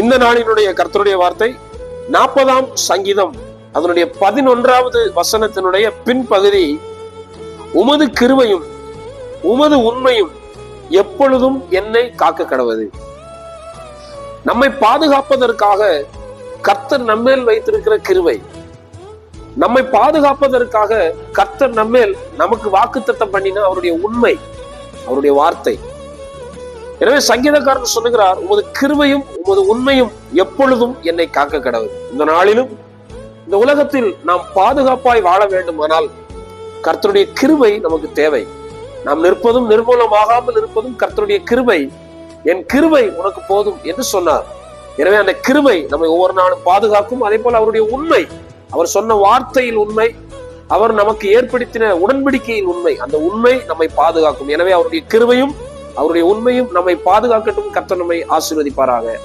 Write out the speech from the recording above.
இந்த நாளினுடைய கர்த்தருடைய வார்த்தை நாற்பதாம் சங்கீதம் அதனுடைய பதினொன்றாவது வசனத்தினுடைய பின்பகுதி உமது கிருவையும் உமது உண்மையும் எப்பொழுதும் என்னை காக்க கடவது. நம்மை பாதுகாப்பதற்காக கர்த்தர் நம்மேல் வைத்திருக்கிற கிருவை நம்மை பாதுகாப்பதற்காக கர்த்தர் நம்மேல் நமக்கு வாக்குத்தத்தம் பண்ணின அவருடைய உண்மை அவருடைய வார்த்தை. எனவே சங்கீதக்காரன் சொல்லுகிறார் உமது கிருபையும் உமது உண்மையும் எப்பொழுதும் என்னை காக்க கடவுள். இந்த நாளிலும் இந்த உலகத்தில் நாம் பாதுகாப்பாய் வாழ வேண்டுமானால் கர்த்தருடைய கிருபை நமக்கு தேவை. நாம் நிற்பதும் நிர்மூலமாகாமல் இருப்பதும் கர்த்தருடைய கிருபை. என் கிருபை உனக்கு போதும் என்று சொன்னார். எனவே அந்த கிருபை நம்மை ஒவ்வொரு நாளும் பாதுகாக்கும். அதே போல அவருடைய உண்மை அவர் சொன்ன வார்த்தையில் உண்மை அவர் நமக்கு ஏற்படுத்தின உடன்படிக்கையில் உண்மை. அந்த உண்மை நம்மை பாதுகாக்கும். எனவே அவருடைய கிருவையும் அவருடைய உண்மையும் நம்மை பாதுகாக்கட்டும் கர்த்தர் நம்மை ஆசீர்வதிப்பாராக.